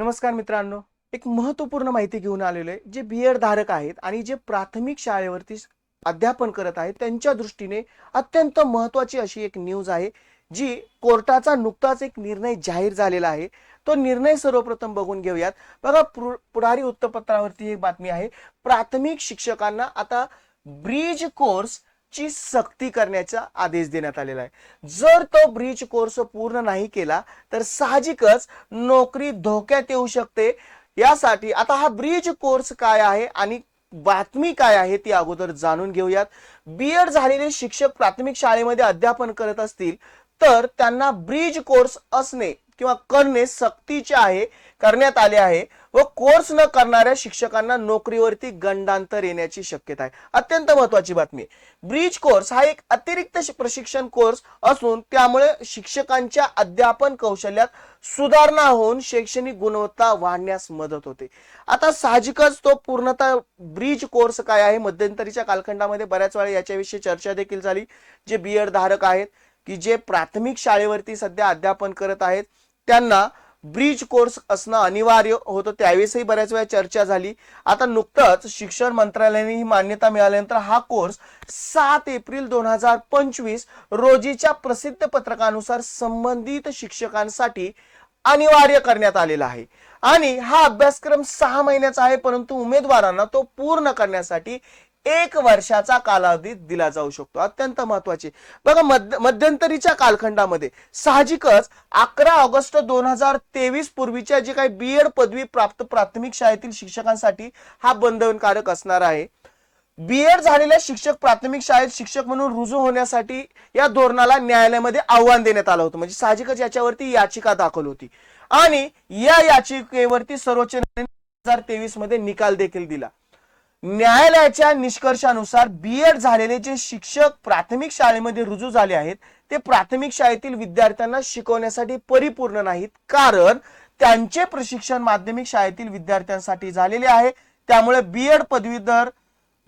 नमस्कार मित्रांनो. एक महत्त्वपूर्ण माहिती घेऊन आलेलो आहे. जे बी एड धारक आहेत आणि जे प्राथमिक शाळेवरती अध्यापन करत आहेत त्यांच्या दृष्टीने अत्यंत महत्त्वाची अशी एक न्यूज आहे जी कोर्टाचा नुकताच एक निर्णय जाहीर झालेला आहे. तो निर्णय सर्वप्रथम बघून घेऊयात. बघा पुढारी वृत्तपत्रावरती एक बातमी आहे. प्राथमिक शिक्षकांना आता ब्रिज कोर्स ची सक्ती करण्याचा आदेश देण्यात आलेला आहे. जर तो ब्रिज कोर्स पूर्ण नाही केला तर साहजिकच नोकरी धोक्यात येऊ शकते. यासाठी आता हा ब्रिज कोर्स काय आहे आणि बातमी काय आहे ती अगोदर जाणून घेऊयात. बी एड झालेले शिक्षक प्राथमिक शाळेमध्ये अध्यापन करत असतील तर त्यांना ब्रिज कोर्स असणे किंवा करणे सक्तीचे आहे करण्यात आले आहे व कोर्स न करणाऱ्या शिक्षकांना नोकरीवरती गंडांतर येण्याची शक्यता आहे. अत्यंत महत्वाची बातमी ब्रिज कोर्स हा एक अतिरिक्त प्रशिक्षण कोर्स असून त्यामुळे शिक्षकांच्या अध्यापन कौशल्यात सुधारणा होऊन शैक्षणिक गुणवत्ता वाढण्यास मदत होते. आता साहजिकच तो पूर्णतः ब्रिज कोर्स काय आहे? मध्यंतरीच्या कालखंडामध्ये बऱ्याच वेळा याच्याविषयी चर्चा देखील झाली. जे बी एड धारक आहेत की जे प्राथमिक शाळेवरती सध्या अध्यापन करत आहेत त्यांना ब्रिज कोर्स असणं अनिवार्य होतं. त्यावेळेसही बऱ्याच वेळा चर्चा झाली. आता नुकतंच शिक्षण मंत्रालयाने ही मान्यता मिळाल्यानंतर हा कोर्स सात एप्रिल दोन हजार पंचवीस रोजीच्या प्रसिद्ध पत्रकानुसार संबंधित शिक्षकांसाठी अनिवार्य करण्यात आलेला आहे. आणि हा अभ्यासक्रम सहा महिन्याचा आहे परंतु उमेदवारांना तो पूर्ण करण्यासाठी एक वर्षाचा कालावधी दिला जाऊ शकतो. अत्यंत महत्त्वाचे. बघा मध्य मध्यंतरीच्या कालखंडामध्ये साहजिकच अकरा ऑगस्ट दोन हजार तेवीस पूर्वीच्या जे काही बी एड पदवी प्राप्त प्राथमिक शाळेतील शिक्षकांसाठी हा बंधनकारक असणार आहे. बी एड झालेल्या शिक्षक प्राथमिक शाळेत शिक्षक म्हणून रुजू होण्यासाठी या धोरणाला न्यायालयामध्ये आव्हान देण्यात आलं होतं. म्हणजे साहजिकच याच्यावरती याचिका दाखल होती. आणि या याचिकेवरती सर्वोच्च न्यायालयाने दोन हजार तेवीसमध्ये निकाल देखील दिला. न्यायालयाच्या निष्कर्षानुसार बी एड झालेले जे शिक्षक प्राथमिक शाळेमध्ये रुजू झाले आहेत ते प्राथमिक शाळेतील विद्यार्थ्यांना शिकवण्यासाठी परिपूर्ण नाहीत. कारण त्यांचे प्रशिक्षण माध्यमिक शाळेतील विद्यार्थ्यांसाठी झालेले आहे. त्यामुळे बी एड पदवीधर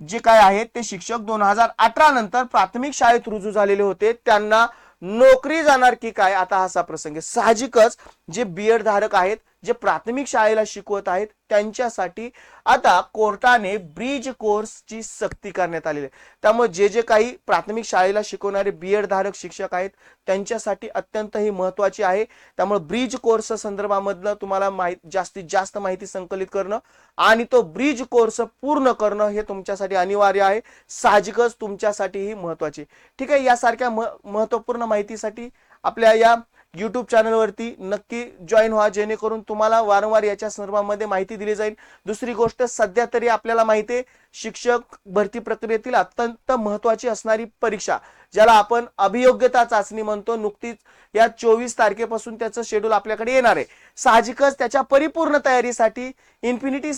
जे काय आहेत ते शिक्षक दोन हजार अठरा नंतर प्राथमिक शाळेत रुजू झालेले होते. त्यांना नोकरी जाणार की काय आता हा असा प्रसंग आहे. साहजिकच जे बी एड धारक आहेत जे प्राथमिक शाळेला शिकवत आहेत त्यांच्यासाठी आता कोर्टाने ब्रिज कोर्सची सक्ती करण्यात आलेली आहे. त्यामुळे जे जे काही प्राथमिक शाळेला शिकवणारे बी एड धारक शिक्षक आहेत त्यांच्यासाठी अत्यंत ही महत्वाची आहे. त्यामुळे ब्रिज कोर्स संदर्भामधलं तुम्हाला माहिती जास्तीत जास्त माहिती संकलित करणं आणि तो ब्रिज कोर्स पूर्ण करणं हे तुमच्यासाठी अनिवार्य आहे. साहजिकच तुमच्यासाठीही महत्त्वाचे ठीक आहे यासारख्या म- महत्त्वपूर्ण माहितीसाठी आपल्या या यूट्यूब चॅनलवरती नक्की जॉईन व्हा जेणेकरून तुम्हाला वारंवार याच्या संदर्भामध्ये माहिती दिली जाईल. दुसरी गोष्ट सध्या तरी आपल्याला माहिती आहे शिक्षक भरती प्रक्रियेतील अत्यंत महत्वाची असणारी परीक्षा ज्याला आपण अभियोग्यता चाचणी म्हणतो. नुकतीच या चोवीस तारखेपासून त्याचं शेड्यूल आपल्याकडे येणार आहे. साहजिकच त्याच्या परिपूर्ण तयारीसाठी इन्फिनिटी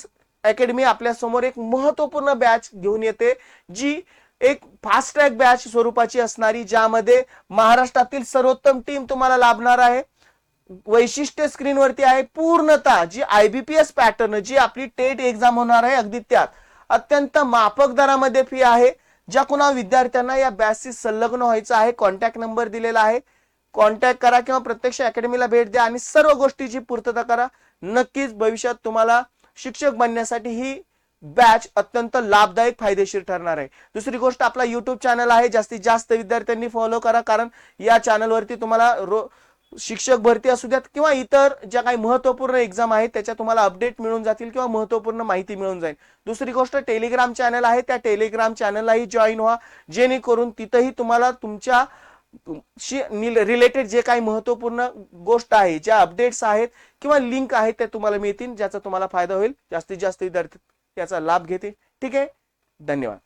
अकॅडमी आपल्यासमोर एक महत्त्वपूर्ण बॅच घेऊन येते जी एक फास्ट ट्रॅक बॅच स्वरूपाची असणारी ज्यामध्ये महाराष्ट्रातील सर्वोत्तम टीम तुम्हाला लाभणार आहे. वैशिष्ट्य स्क्रीनवरती आहे पूर्णतः जी आयबीपीएस पॅटर्न जी आपली टेट एक्झाम होणार आहे अगदी त्यात. अत्यंत माफक दरामध्ये फी आहे. ज्या कुणा विद्यार्थ्यांना या बॅचशी संलग्न व्हायचं आहे कॉन्टॅक्ट नंबर दिलेला आहे. कॉन्टॅक्ट करा किंवा प्रत्यक्ष अकॅडमीला भेट द्या आणि सर्व गोष्टीची पूर्तता करा. नक्कीच भविष्यात तुम्हाला शिक्षक बनण्यासाठी ही बॅच अत्यंत लाभदायक फायदेशीर ठरणार आहे. दुसरी गोष्ट आपला युट्यूब चॅनल आहे. जास्तीत जास्त विद्यार्थ्यांनी फॉलो करा. कारण या चॅनलवरती तुम्हाला रो शिक्षक भरती असू द्यात किंवा इतर ज्या काही महत्त्वपूर्ण एक्झाम आहेत त्याच्या तुम्हाला अपडेट मिळून जातील किंवा महत्त्वपूर्ण माहिती मिळून जाईल. दुसरी गोष्ट टेलिग्राम चॅनल आहे. त्या टेलिग्राम चॅनललाही जॉईन व्हा. जेणेकरून तिथंही तुम्हाला तुमच्या शी रिलेटेड जे काही महत्त्वपूर्ण गोष्ट आहे ज्या अपडेट्स आहेत किंवा लिंक आहेत त्या तुम्हाला मिळतील ज्याचा तुम्हाला फायदा होईल. जास्तीत जास्त विद्यार्थी याचा लाभ घेते ठीक आहे? धन्यवाद.